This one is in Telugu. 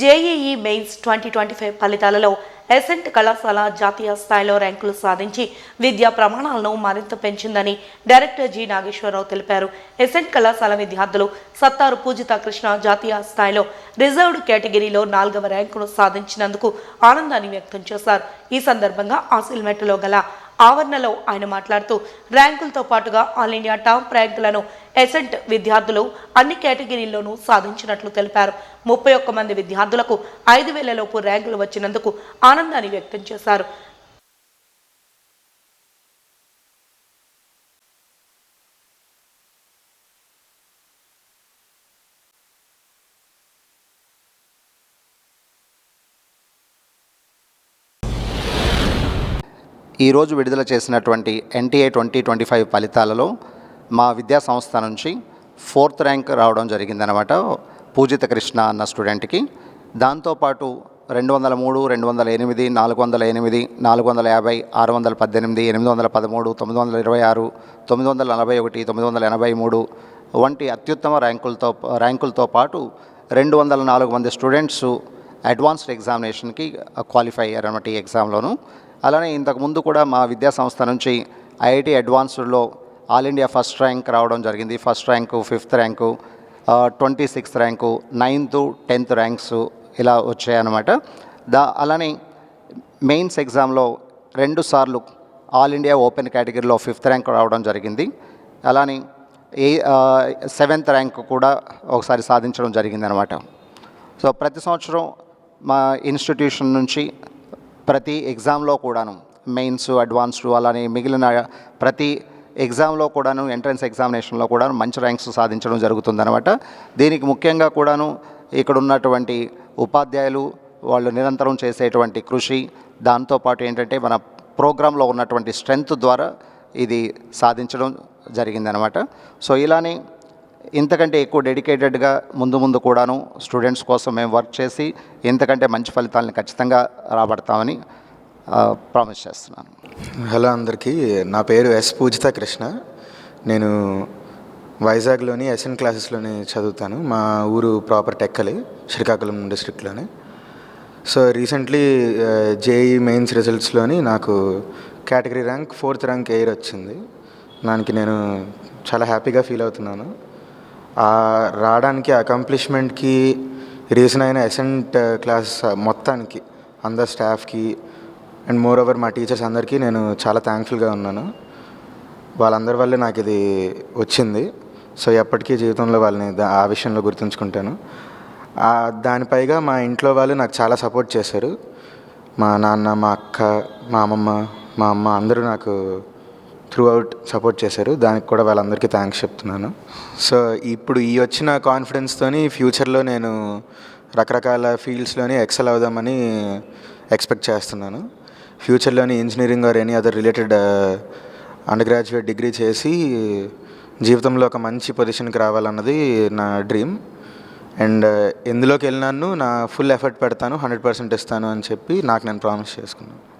JEE mains twenty twenty five ఫలితాలలో ఎసెంట్ కళాశాల జాతీయ స్థాయిలో ర్యాంకులు సాధించి విద్యా ప్రమాణాలను మరింత పెంచిందని డైరెక్టర్ జి నాగేశ్వరరావు తెలిపారు. ఎసెంట్ కళాశాల విద్యార్థులు సత్తారు పూజిత కృష్ణ జాతీయ స్థాయిలో రిజర్వ్డ్ కేటగిరీలో నాలుగవ ర్యాంకును సాధించినందుకు ఆనందాన్ని వ్యక్తం చేశారు. ఈ సందర్భంగా ఆసిల్మెట్లో గల ఆవరణలో ఆయన మాట్లాడుతూ ర్యాంకులతో పాటుగా ఆల్ ఇండియా టాప్ ర్యాంకులను ఎసెంట్ విద్యార్థులు అన్ని కేటగిరీల్లోనూ సాధించినట్లు తెలిపారు. ముప్పై ఒక్క మంది విద్యార్థులకు ఐదు వేల లోపు ర్యాంకులు వచ్చినందుకు ఆనందాన్ని వ్యక్తం చేశారు. ఈరోజు విడుదల చేసినటువంటి ఎన్టీఏ ట్వంటీ ట్వంటీ ఫైవ్ ఫలితాలలో మా విద్యా సంస్థ నుంచి ఫోర్త్ ర్యాంక్ రావడం జరిగిందనమాట పూజిత కృష్ణ అన్న స్టూడెంట్కి. దాంతోపాటు రెండు వందల మూడు రెండు వందల ఎనిమిది నాలుగు వందల ఎనిమిది నాలుగు వందల యాభై ఆరు వందల పద్దెనిమిది ఎనిమిది వందల పదమూడు తొమ్మిది వందల ఇరవై ఆరు తొమ్మిది వందల నలభై ఒకటి తొమ్మిది వందల ఎనభై మూడు వంటి అత్యుత్తమ ర్యాంకులతో ర్యాంకులతో పాటు రెండు వందల నాలుగు మంది స్టూడెంట్స్ అడ్వాన్స్డ్ ఎగ్జామినేషన్కి క్వాలిఫై అయ్యారన్నమాట ఈ ఎగ్జామ్లోను. అలానే ఇంతకుముందు కూడా మా విద్యా సంస్థ నుంచి ఐఐటి అడ్వాన్స్డ్లో ఆల్ ఇండియా ఫస్ట్ ర్యాంక్ రావడం జరిగింది. First rank fifth rank twenty sixth rank ninth tenth ranks ఇలా వచ్చాయన్నమాట. దా అలానే మెయిన్స్ ఎగ్జామ్లో రెండు సార్లు ఆల్ ఇండియా ఓపెన్ కేటగిరీలో ఫిఫ్త్ ర్యాంక్ రావడం జరిగింది. అలానే ఏ సెవెంత్ ర్యాంక్ కూడా ఒకసారి సాధించడం జరిగిందనమాట సో ప్రతి సంవత్సరం మా ఇన్స్టిట్యూషన్ నుంచి ప్రతి ఎగ్జామ్లో కూడాను మెయిన్స్ అడ్వాన్స్డ్ అలానే మిగిలిన ప్రతి ఎగ్జామ్లో కూడాను ఎంట్రన్స్ ఎగ్జామినేషన్లో కూడా మంచి ర్యాంక్స్ సాధించడం జరుగుతుందన్నమాట. దీనికి ముఖ్యంగా కూడాను ఇక్కడ ఉన్నటువంటి ఉపాధ్యాయులు వాళ్ళు నిరంతరం చేసేటువంటి కృషి దాంతోపాటు ఏంటంటే మన ప్రోగ్రాంలో ఉన్నటువంటి స్ట్రెంగ్త్ ద్వారా ఇది సాధించడం జరిగిందనమాట సో ఇలానే ఇంతకంటే ఎక్కువ డెడికేటెడ్గా ముందు ముందు కూడాను స్టూడెంట్స్ కోసం మేము వర్క్ చేసి ఇంతకంటే మంచి ఫలితాలను ఖచ్చితంగా రాబడతామని ప్రామిస్ చేస్తున్నాను. హలో అందరికీ నా పేరు ఎస్ పూజిత కృష్ణ. నేను వైజాగ్లోని ఎస్ఎన్ క్లాసెస్లోని చదువుతాను. మా ఊరు ప్రాపర్ టెక్కలి శ్రీకాకుళం డిస్ట్రిక్ట్లోని. సో రీసెంట్లీ జేఈ మెయిన్స్ రిజల్ట్స్లోని నాకు category rank fourth rank air వచ్చింది. దానికి నేను చాలా హ్యాపీగా ఫీల్ అవుతున్నాను. రావడానికి అకంప్లిష్మెంట్కి రీజన్ అయిన ఎసెంట్ క్లాస్ మొత్తానికి అందరు స్టాఫ్కి అండ్ మోర్ ఓవర్ మా టీచర్స్ అందరికీ నేను చాలా థ్యాంక్ఫుల్గా ఉన్నాను. వాళ్ళందరి వల్లే నాకు ఇది వచ్చింది. సో ఎప్పటికీ జీవితంలో వాళ్ళని ఆ విషయంలో గుర్తుంచుకుంటాను. దానిపైగా మా ఇంట్లో వాళ్ళు నాకు చాలా సపోర్ట్ చేశారు. మా నాన్న మా అక్క మా అమ్మమ్మ మా అమ్మ అందరూ నాకు త్రూ అవుట్ సపోర్ట్ చేశారు. దానికి కూడా వాళ్ళందరికీ థ్యాంక్స్ చెప్తున్నాను. సో ఇప్పుడు ఈ వచ్చిన కాన్ఫిడెన్స్తోని ఫ్యూచర్లో నేను రకరకాల ఫీల్డ్స్లోని ఎక్సెల్ అవుదామని ఎక్స్పెక్ట్ చేస్తున్నాను. ఫ్యూచర్లోని engineering or any other related undergraduate degree చేసి జీవితంలో ఒక మంచి పొజిషన్కి రావాలన్నది నా డ్రీమ్ అండ్ uh, ఎందులోకి వెళ్ళినాను నా ఫుల్ ఎఫర్ట్ పెడతాను హండ్రెడ్ పర్సెంట్ ఇస్తాను అని చెప్పి నాకు నేను ప్రామిస్ చేసుకున్నాను.